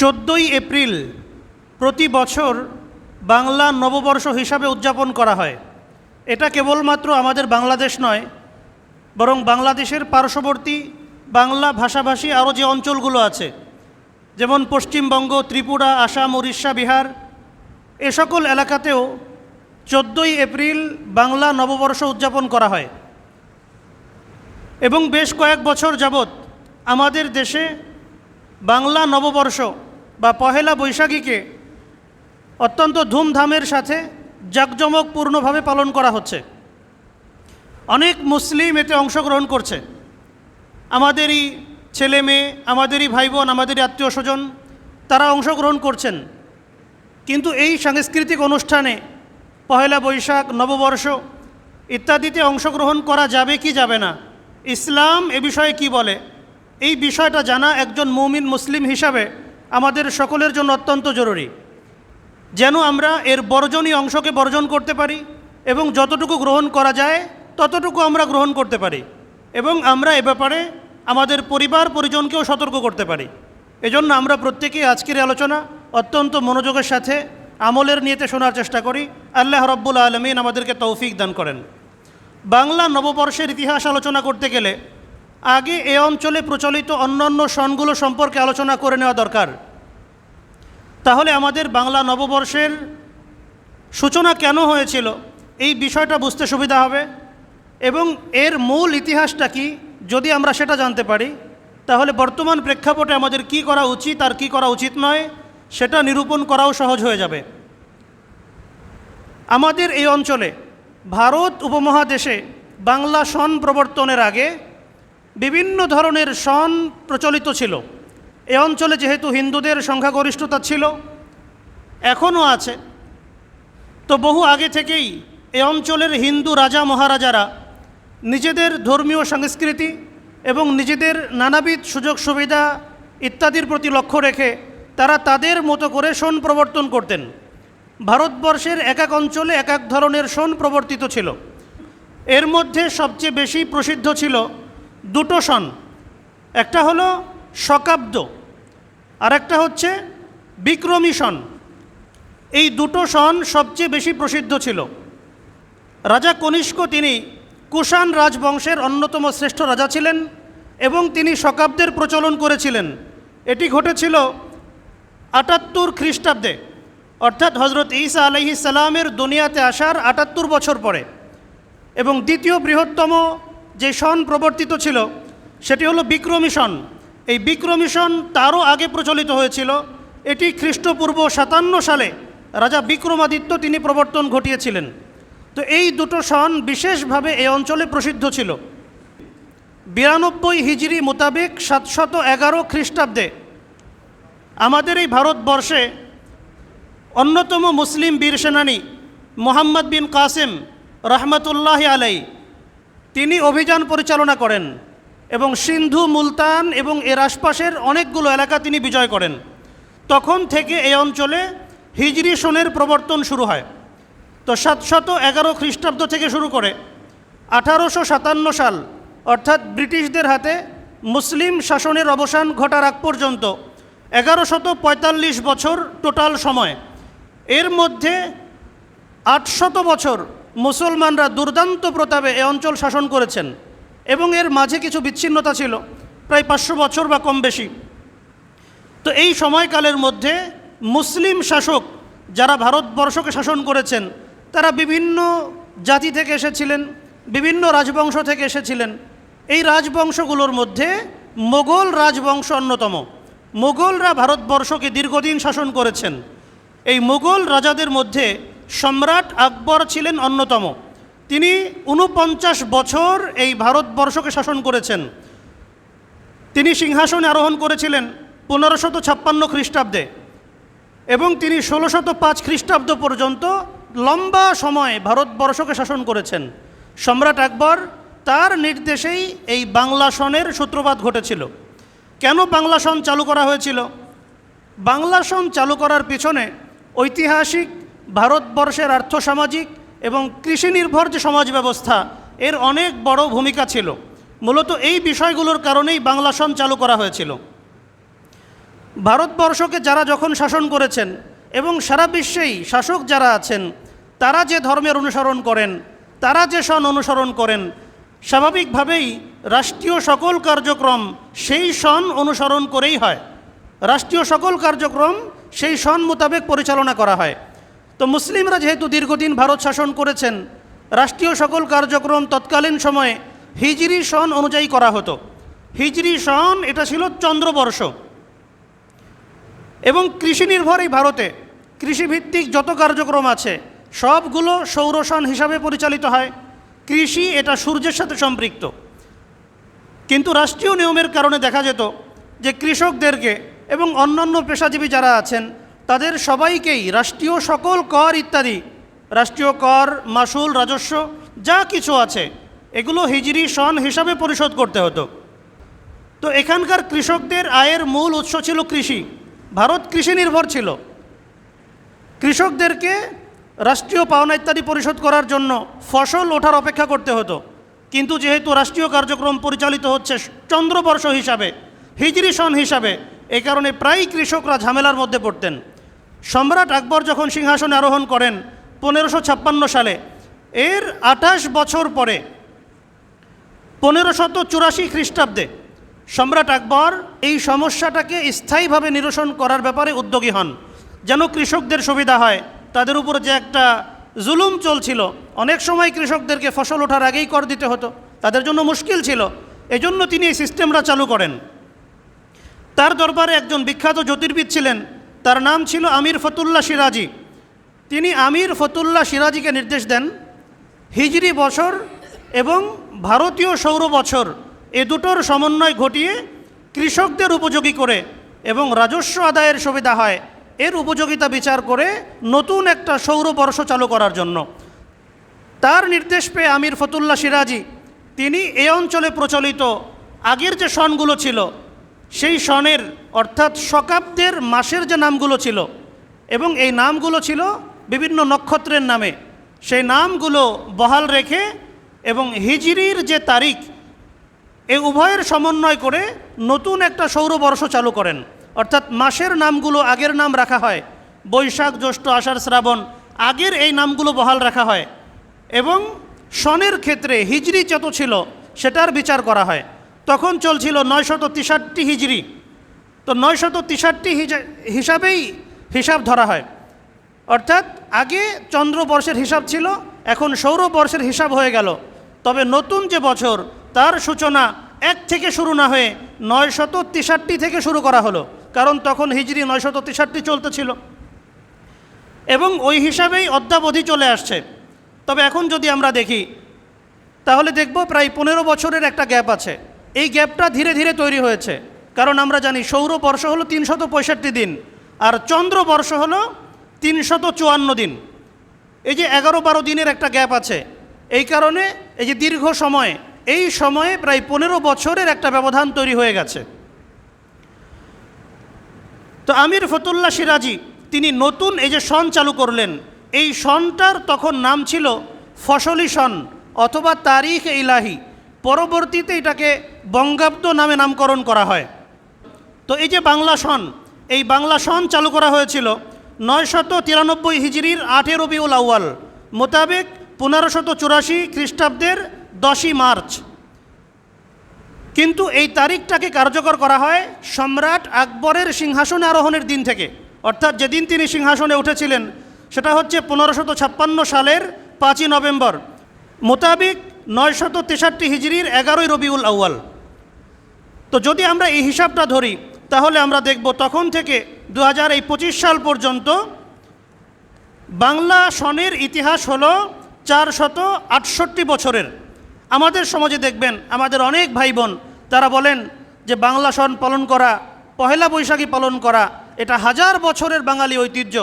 চোদ্দোই এপ্রিল প্রতি বছর বাংলা নববর্ষ হিসাবে উদযাপন করা হয়। এটা কেবলমাত্র আমাদের বাংলাদেশ নয়, বরং বাংলাদেশের পার্শ্ববর্তী বাংলা ভাষাভাষী আরও যে অঞ্চলগুলো আছে, যেমন পশ্চিমবঙ্গ, ত্রিপুরা, আসাম, উড়িষ্যা, বিহার, এ সকল এলাকাতেও চোদ্দোই এপ্রিল বাংলা নববর্ষ উদযাপন করা হয়। এবং বেশ কয়েক বছর যাবৎ আমাদের দেশে বাংলা নববর্ষ বা পহেলা বৈশাখীকে অত্যন্ত ধুমধামের সাথে জাঁকজমকপূর্ণভাবে পালন করা হচ্ছে। অনেক মুসলিম এতে অংশগ্রহণ করছে। আমাদেরই ছেলে মেয়ে, আমাদেরই ভাই বোন আমাদেরই আত্মীয় স্বজন, তারা অংশগ্রহণ করছেন। কিন্তু এই সাংস্কৃতিক অনুষ্ঠানে পহেলা বৈশাখ, নববর্ষ ইত্যাদিতে অংশগ্রহণ করা যাবে কি যাবে না, ইসলাম এ বিষয়ে কি বলে, এই বিষয়টা জানা একজন মৌমিন মুসলিম হিসাবে আমাদের সকলের জন্য অত্যন্ত জরুরি যেন আমরা এর বর্জনী অংশকে বর্জন করতে পারি এবং যতটুকু গ্রহণ করা যায় ততটুকু আমরা গ্রহণ করতে পারি এবং আমরা এ ব্যাপারে আমাদের পরিবার পরিজনকেও সতর্ক করতে পারি। এজন্য আমরা প্রত্যেকেই আজকের আলোচনা অত্যন্ত মনোযোগের সাথে আমলের নিয়েতে শোনার চেষ্টা করি। আল্লাহ রব্বুল আলমিন আমাদেরকে তৌফিক দান করেন। বাংলা নববর্ষের ইতিহাস আলোচনা করতে গেলে আগে এ অঞ্চলে প্রচলিত অন্যান্য সনগুলো সম্পর্কে আলোচনা করে নেওয়া দরকার। তাহলে আমাদের বাংলা নববর্ষের সূচনা কেন হয়েছিল? এই বিষয়টা বুঝতে সুবিধা হবে। এবং এর মূল ইতিহাসটা কি? যদি আমরা সেটা জানতে পারি, তাহলে বর্তমান প্রেক্ষাপটে আমাদের কি করা উচিত আর কি করা উচিত নয়, সেটা নিরূপণ করাও সহজ হয়ে যাবে। আমাদের এই অঞ্চলে ভারত উপমহাদেশে বাংলা সন প্রবর্তনের আগে বিভিন্ন ধরনের সন প্রচলিত ছিল। এ অঞ্চলে যেহেতু হিন্দুদের সংখ্যাগরিষ্ঠতা ছিল, এখনও আছে। তো বহু আগে থেকেই এ অঞ্চলের হিন্দু রাজা মহারাজারা নিজেদের ধর্মীয় সংস্কৃতি এবং নিজেদের নানাবিধ সুযোগ সুবিধা ইত্যাদির প্রতি লক্ষ্য রেখে তারা তাদের মতো করে সন প্রবর্তন করতেন। ভারতবর্ষের এক এক অঞ্চলে এক এক ধরনের সন প্রবর্তিত ছিল। এর মধ্যে সবচেয়ে বেশি প্রসিদ্ধ ছিল দুটো সন। একটা হলো শকাব্দ আর একটা হচ্ছে বিক্রমী সন। এই দুটো সন সবচেয়ে বেশি প্রসিদ্ধ ছিল। রাজা কনিষ্ক তিনি কুষাণ রাজবংশের অন্যতম শ্রেষ্ঠ রাজা ছিলেন এবং তিনি শকাব্দের প্রচলন করেছিলেন। এটি ঘটেছিল আটাত্তর খ্রিস্টাব্দে, অর্থাৎ হজরত ঈসা আলহি সালামের দুনিয়াতে আসার আটাত্তর বছর পরে। এবং দ্বিতীয় বৃহত্তম যে সন প্রবর্তিত ছিল, সেটি হলো বিক্রমী সন। এই বিক্রমী সন তারও আগে প্রচলিত হয়েছিল। এটি খ্রিস্টপূর্ব সাতান্ন সালে রাজা বিক্রমাদিত্য তিনি প্রবর্তন ঘটিয়েছিলেন। তো এই দুটো সন বিশেষভাবে এই অঞ্চলে প্রসিদ্ধ ছিল। বিরানব্বই হিজড়ি মোতাবেক সাতশত এগারো খ্রিস্টাব্দে আমাদের এই ভারতবর্ষে অন্যতম মুসলিম বীর সেনানী মোহাম্মদ বিন কাসেম রহমতুল্লাহ আলাই তিনি অভিযান পরিচালনা করেন এবং সিন্ধু, মুলতান এবং এর আশপাশের অনেকগুলো এলাকা তিনি বিজয় করেন। তখন থেকে এই অঞ্চলে হিজরি সনের প্রবর্তন শুরু হয়। তো সাতশত এগারো খ্রিস্টাব্দ থেকে শুরু করে আঠারোশো সাতান্ন সাল, অর্থাৎ ব্রিটিশদের হাতে মুসলিম শাসনের অবসান ঘটার আগ পর্যন্ত এগারোশত পঁয়তাল্লিশ বছর টোটাল সময়। এর মধ্যে আটশত বছর মুসলমানরা দুর্দান্ত প্রতাপে এ অঞ্চল শাসন করেছেন এবং এর মাঝে কিছু বিচ্ছিন্নতা ছিল, প্রায় পাঁচশো বছর বা কম বেশি। তো এই সময়কালের মধ্যে মুসলিম শাসক যারা ভারতবর্ষকে শাসন করেছেন, তারা বিভিন্ন জাতি থেকে এসেছিলেন, বিভিন্ন রাজবংশ থেকে এসেছিলেন। এই রাজবংশগুলোর মধ্যে মোগল রাজবংশ অন্যতম। মোগলরা ভারতবর্ষকে দীর্ঘদিন শাসন করেছেন। এই মোগল রাজাদের মধ্যে সম্রাট আকবর ছিলেন অন্যতম। তিনি উনপঞ্চাশ বছর এই ভারতবর্ষকে শাসন করেছেন। তিনি সিংহাসনে আরোহণ করেছিলেন পনেরোশত ছাপ্পান্ন খ্রিস্টাব্দে এবং তিনি ষোলোশত পাঁচ খ্রিস্টাব্দ পর্যন্ত লম্বা সময় ভারতবর্ষকে শাসন করেছেন। সম্রাট আকবর তার নির্দেশেই এই বাংলা সনের সূত্রপাত ঘটেছিল। কেন বাংলা সন চালু করা হয়েছিল? বাংলা সন চালু করার পিছনে ঐতিহাসিক ভারতবর্ষের আর্থসামাজিক এবং কৃষি নির্ভর যে সমাজ ব্যবস্থা এর অনেক বড় ভূমিকা ছিল। মূলত এই বিষয়গুলোর কারণেই বাংলা সন চালু করা হয়েছিল। ভারতবর্ষকে যারা যখন শাসন করেছেন এবং সারা বিশ্বেই শাসক যারা আছেন, তারা যে ধর্মের অনুসরণ করেন, তারা যে সন অনুসরণ করেন, স্বাভাবিকভাবেই রাষ্ট্রীয় সকল কার্যক্রম সেই সন অনুসরণ করেই হয়। রাষ্ট্রীয় সকল কার্যক্রম সেই সন মোতাবেক পরিচালনা করা হয়। তো মুসলিমরা যেহেতু দীর্ঘদিন ভারত শাসন করেছেন, রাষ্ট্রীয় সকল কার্যক্রম তৎকালীন সময়ে হিজরি সন অনুযায়ী করা হতো। হিজরি সন, এটা ছিল চন্দ্রবর্ষ। এবং কৃষি নির্ভর এই ভারতে কৃষিভিত্তিক যত কার্যক্রম আছে, সবগুলো সৌরসন হিসাবে পরিচালিত হয়। কৃষি এটা সূর্যের সাথে সম্পৃক্ত। কিন্তু রাষ্ট্রীয় নিয়মের কারণে দেখা যেত যে কৃষকদেরকে এবং অন্যান্য পেশাজীবী যারা আছেন তাদের সবাইকেই রাষ্ট্রীয় সকল কর ইত্যাদি, রাষ্ট্রীয় কর, মাসুল, রাজস্ব, যা কিছু আছে, এগুলো হিজরি সন হিসাবে পরিশোধ করতে হতো। তো এখানকার কৃষকদের আয়ের মূল উৎস ছিল কৃষি, ভারত কৃষি নির্ভর ছিল। কৃষকদেরকে রাষ্ট্রীয় পাওনা ইত্যাদি পরিশোধ করার জন্য ফসল ওঠার অপেক্ষা করতে হতো। কিন্তু যেহেতু রাষ্ট্রীয় কার্যক্রম পরিচালিত হচ্ছে চন্দ্রবর্ষ হিসাবে, হিজরি সন হিসাবে এই কারণে প্রায়ই কৃষকরা ঝামেলার মধ্যে পড়তেন। সম্রাট আকবর যখন সিংহাসনে আরোহণ করেন পনেরোশো ছাপ্পান্ন সালে, এর আঠাশ বছর পরে, পনেরোশত চুরাশি খ্রিস্টাব্দে সম্রাট আকবর এই সমস্যাটাকে স্থায়ীভাবে নিরসন করার ব্যাপারে উদ্যোগী হন। যেন কৃষকদের সুবিধা হয়, তাদের উপর যে একটা জুলুম চলছিল, অনেক সময় কৃষকদেরকে ফসল ওঠার আগেই কর দিতে হতো, তাদের জন্য মুশকিল ছিল, এজন্য তিনি এই সিস্টেমটা চালু করেন। তার দরবারে একজন বিখ্যাত জ্যোতির্বিদ ছিলেন তার নাম ছিল আমির ফতুল্লা সিরাজি। তিনি আমির ফতুল্লা সিরাজিকে নির্দেশ দেন, হিজরি বছর এবং ভারতীয় সৌর বছর এ দুটোর সমন্বয় ঘটিয়ে কৃষকদের উপযোগী করে এবং রাজস্ব আদায়ের সুবিধা হয়। এর উপযোগিতা বিচার করে নতুন একটা সৌর বর্ষ চালু করার জন্য। তার নির্দেশ পেয়ে আমির ফতুল্লা সিরাজি, তিনি এ অঞ্চলে প্রচলিত আগের যে সনগুলো ছিল, সেই সনের অর্থাৎ শকাব্দের মাসের যে নামগুলো ছিল এবং এই নামগুলো ছিল বিভিন্ন নক্ষত্রের নামে। সেই নামগুলো বহাল রেখে এবং হিজরির যে তারিখ এই উভয়ের সমন্বয় করে নতুন একটা সৌরবর্ষ চালু করেন। অর্থাৎ মাসের নামগুলো আগের নাম রাখা হয়। বৈশাখ, জ্যৈষ্ঠ, আষাঢ়, শ্রাবণ আগের এই নামগুলো বহাল রাখা হয় এবং সনের ক্ষেত্রে হিজরি যত ছিল সেটার বিচার করা হয়। তখন চলছিল নয়শত তিষট্টি হিজরি তো নয়শত তিষট্টি হিসাবেই হিসাব ধরা হয়। অর্থাৎ আগে চন্দ্রবর্ষের হিসাব ছিল, এখন সৌরবর্ষের হিসাব হয়ে গেল। তবে নতুন যে বছর, তার সূচনা এক থেকে শুরু না হয়ে নয়শত তিষট্টি থেকে শুরু করা হলো, কারণ তখন হিজড়ি নয়শত তিষট্টি চলতেছিল। এবং ওই হিসাবেই অদ্যাবধি চলে আসছে। তবে এখন যদি আমরা দেখি, তাহলে দেখব প্রায় পনেরো বছরের একটা গ্যাপ আছে। এই গ্যাপটা ধীরে ধীরে তৈরি হয়েছে। কারণ আমরা জানি সৌর বর্ষ হলো তিনশত পঁয়ষট্টি দিন, আর চন্দ্র বর্ষ হলো তিনশত চুয়ান্ন দিন। এই যে এগারো বারো দিনের একটা গ্যাপ আছে, এই কারণে এই যে দীর্ঘ সময়, এই সময়ে প্রায় পনেরো বছরের একটা ব্যবধান তৈরি হয়ে গেছে। তো আমির ফতুল্লা সিরাজি, তিনি নতুন এই যে সন চালু করলেন, এই সনটার তখন নাম ছিল ফসলি সন, অথবা তারিখ ইলাহি। পরবর্তীতে এটাকে বঙ্গাব্দ নামে নামকরণ করা হয়। তো এই যে বাংলা সন, এই বাংলা সন চালু করা হয়েছিল নয়শত তিরানব্বই হিজড়ির আঠেরো রবিউল আউয়াল মোতাবেক পনেরোশত চুরাশি খ্রিস্টাব্দের দশই মার্চ। কিন্তু এই তারিখটাকে কার্যকর করা হয় সম্রাট আকবরের সিংহাসনে আরোহণের দিন থেকে। অর্থাৎ যেদিন তিনি সিংহাসনে উঠেছিলেন, সেটা হচ্ছে পনেরোশত ছাপ্পান্ন সালের পাঁচই নভেম্বর, মোতাবিক নয়শত তেষট্টি হিজড়ির এগারোই রবিউল আউয়াল। তো যদি আমরা এই হিসাবটা ধরি তাহলে আমরা দেখব তখন থেকে দু হাজার এই পঁচিশ সাল পর্যন্ত বাংলা সনের ইতিহাস হলো চারশত আটষট্টি বছরের। আমাদের সমাজে দেখবেন, আমাদের অনেক ভাই বোন তারা বলেন যে বাংলা সন পালন করা, পহেলা বৈশাখী পালন করা, এটা হাজার বছরের বাঙালি ঐতিহ্য।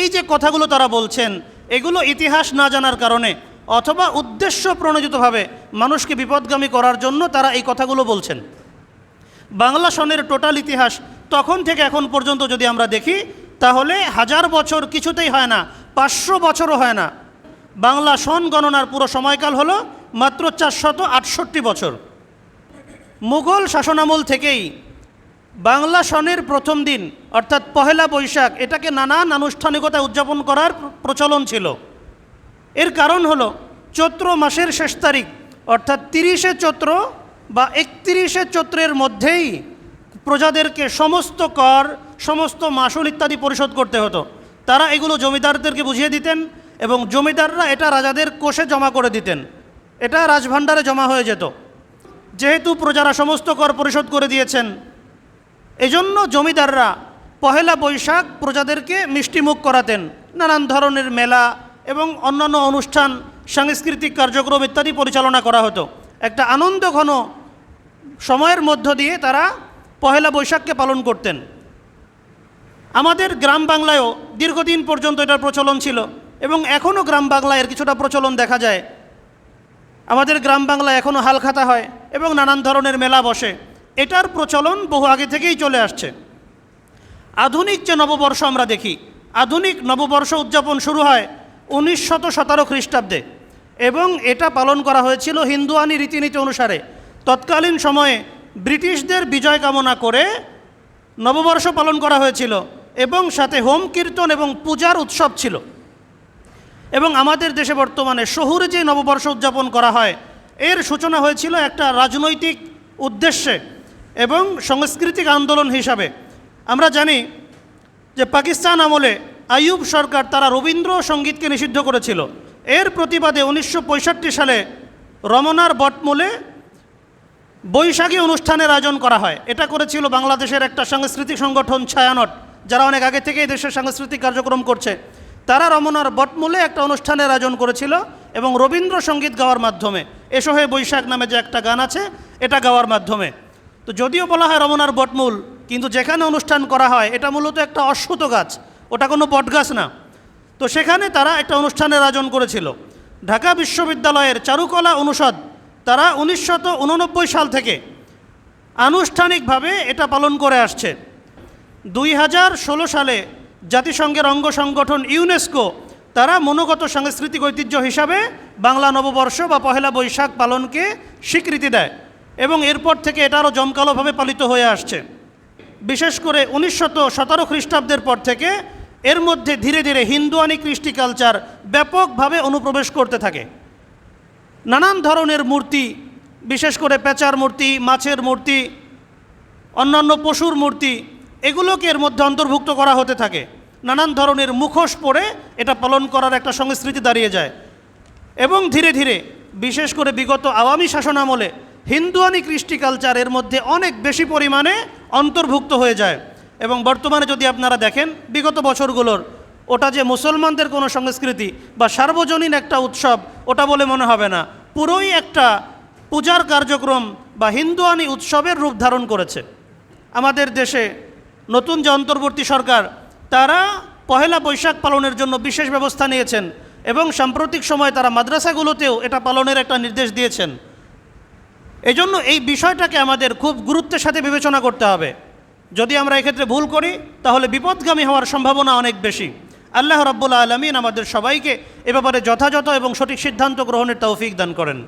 এই যে কথাগুলো তারা বলছেন, এগুলো ইতিহাস না জানার কারণে অথবা উদ্দেশ্য প্রণোদিতভাবে মানুষকে বিপদগামী করার জন্য তারা এই কথাগুলো বলছেন। বাংলা সনের টোটাল ইতিহাস তখন থেকে এখন পর্যন্ত যদি আমরা দেখি, তাহলে হাজার বছর কিছুতেই হয় না, পাঁচশো বছরও হয় না। বাংলা সন গণনার পুরো সময়কাল হলো মাত্র চারশত আটষট্টি বছর। মুঘল শাসনামল থেকেই বাংলা সনের প্রথম দিন, অর্থাৎ পহেলা বৈশাখ, এটাকে নানান আনুষ্ঠানিকতা উদযাপন করার প্রচলন ছিল। এর কারণ হলো চৈত্র মাসের শেষ তারিখ, অর্থাৎ তিরিশে চৈত্র বা একত্রিশে চৈত্রের মধ্যেই প্রজাদেরকে সমস্ত কর, সমস্ত মাসুল ইত্যাদি পরিশোধ করতে হতো। তারা এগুলো জমিদারদেরকে বুঝিয়ে দিতেন এবং জমিদাররা এটা রাজাদের কোষে জমা করে দিতেন। এটা রাজভাণ্ডারে জমা হয়ে যেত। যেহেতু প্রজারা সমস্ত কর পরিশোধ করে দিয়েছেন, এজন্য জমিদাররা পহেলা বৈশাখ প্রজাদেরকে মিষ্টিমুখ করাতেন। নানান ধরনের মেলা এবং অন্যান্য অনুষ্ঠান, সাংস্কৃতিক কার্যক্রম ইত্যাদি পরিচালনা করা হতো। একটা আনন্দ ঘন সময়ের মধ্য দিয়ে তারা পহেলা বৈশাখকে পালন করতেন। আমাদের গ্রাম বাংলায়ও দীর্ঘদিন পর্যন্ত এটার প্রচলন ছিল এবং এখনও গ্রাম বাংলায় এর কিছুটা প্রচলন দেখা যায়। আমাদের গ্রাম বাংলায় এখনও হালখাতা হয় এবং নানান ধরনের মেলা বসে। এটার প্রচলন বহু আগে থেকেই চলে আসছে। আধুনিক যে নববর্ষ আমরা দেখি, আধুনিক নববর্ষ উদযাপন শুরু হয় উনিশ শত সতেরো খ্রিস্টাব্দে এবং এটা পালন করা হয়েছিল হিন্দুয়ানি রীতিনীতি অনুসারে। তৎকালীন সময়ে ব্রিটিশদের বিজয় কামনা করে নববর্ষ পালন করা হয়েছিল এবং সাথে হোম কীর্তন এবং পূজার উৎসব ছিল। এবং আমাদের দেশে বর্তমানে শহুরে যে নববর্ষ উদযাপন করা হয়, এর সূচনা হয়েছিল একটা রাজনৈতিক উদ্দেশ্যে এবং সাংস্কৃতিক আন্দোলন হিসাবে। আমরা জানি যে পাকিস্তান আমলে আইয়ুব সরকার তারা রবীন্দ্র সঙ্গীতকে নিষিদ্ধ করেছিল। এর প্রতিবাদে উনিশশো পঁয়ষট্টি সালে রমনার বটমূলে বৈশাখী অনুষ্ঠানের আয়োজন করা হয়। এটা করেছিল বাংলাদেশের একটা সাংস্কৃতিক সংগঠন ছায়ানট, যারা অনেক আগে থেকেই দেশের সাংস্কৃতিক কার্যক্রম করছে। তারা রমনার বটমূলে একটা অনুষ্ঠানের আয়োজন করেছিল এবং রবীন্দ্রসঙ্গীত গাওয়ার মাধ্যমে। এসো হয়ে বৈশাখ নামে যে একটা গান আছে, এটা গাওয়ার মাধ্যমে। তো যদিও বলা হয় রমনার বটমূল, কিন্তু যেখানে অনুষ্ঠান করা হয়, এটা মূলত একটা অশ্বত গাছ। ওটা কোনো বটগাছ না। তো সেখানে তারা একটা অনুষ্ঠানের আয়োজন করেছিল। ঢাকা বিশ্ববিদ্যালয়ের চারুকলা অনুষদ তারা উনিশশত সাল থেকে আনুষ্ঠানিকভাবে এটা পালন করে আসছে। দুই হাজার ষোলো সালে জাতিসংঘের অঙ্গ সংগঠন ইউনেস্কো তারা মনোগত সাংস্কৃতিক ঐতিহ্য হিসাবে বাংলা নববর্ষ বা পহেলা বৈশাখ পালনকে স্বীকৃতি দেয় এবং এরপর থেকে এটা আরও জমকালোভাবে পালিত হয়ে আসছে। বিশেষ করে উনিশশত সতেরো খ্রিস্টাব্দের পর থেকে এর মধ্যে ধীরে ধীরে হিন্দুয়ানি কৃষ্টি কালচার ব্যাপকভাবে অনুপ্রবেশ করতে থাকে। নানান ধরনের মূর্তি, বিশেষ করে পেঁচার মূর্তি, মাছের মূর্তি, অন্যান্য পশুর মূর্তি, এগুলোকে এর মধ্যে অন্তর্ভুক্ত করা হতে থাকে। নানান ধরনের মুখোশ পরে এটা পালন করার একটা সংস্কৃতি দাঁড়িয়ে যায়। এবং ধীরে ধীরে, বিশেষ করে বিগত আওয়ামী শাসনামলে হিন্দুয়ানি কৃষ্টি কালচার এর মধ্যে অনেক বেশি পরিমাণে অন্তর্ভুক্ত হয়ে যায়। এবং বর্তমানে যদি আপনারা দেখেন, বিগত বছরগুলোর ওটা যে মুসলমানদের কোনো সংস্কৃতি বা সার্বজনীন একটা উৎসব, ওটা বলে মনে হবে না। পুরোই একটা পূজার কার্যক্রম বা হিন্দুয়ানি উৎসবের রূপ ধারণ করেছে। আমাদের দেশে নতুন যে অন্তর্বর্তী সরকার, তারা পহেলা বৈশাখ পালনের জন্য বিশেষ ব্যবস্থা নিয়েছেন এবং সাম্প্রতিক সময় তারা মাদ্রাসাগুলোতেও এটা পালনের একটা নির্দেশ দিয়েছেন। এজন্য এই বিষয়টাকে আমাদের খুব গুরুত্বের সাথে বিবেচনা করতে হবে। যদি আমরা এক্ষেত্রে ভুল করি, তাহলে বিপদগামী হওয়ার সম্ভাবনা অনেক বেশি। আল্লাহ রব্বুল আলমিন আমাদের সবাইকে এ ব্যাপারে যথাযথ এবং সঠিক সিদ্ধান্ত গ্রহণের তৌফিক দান করেন।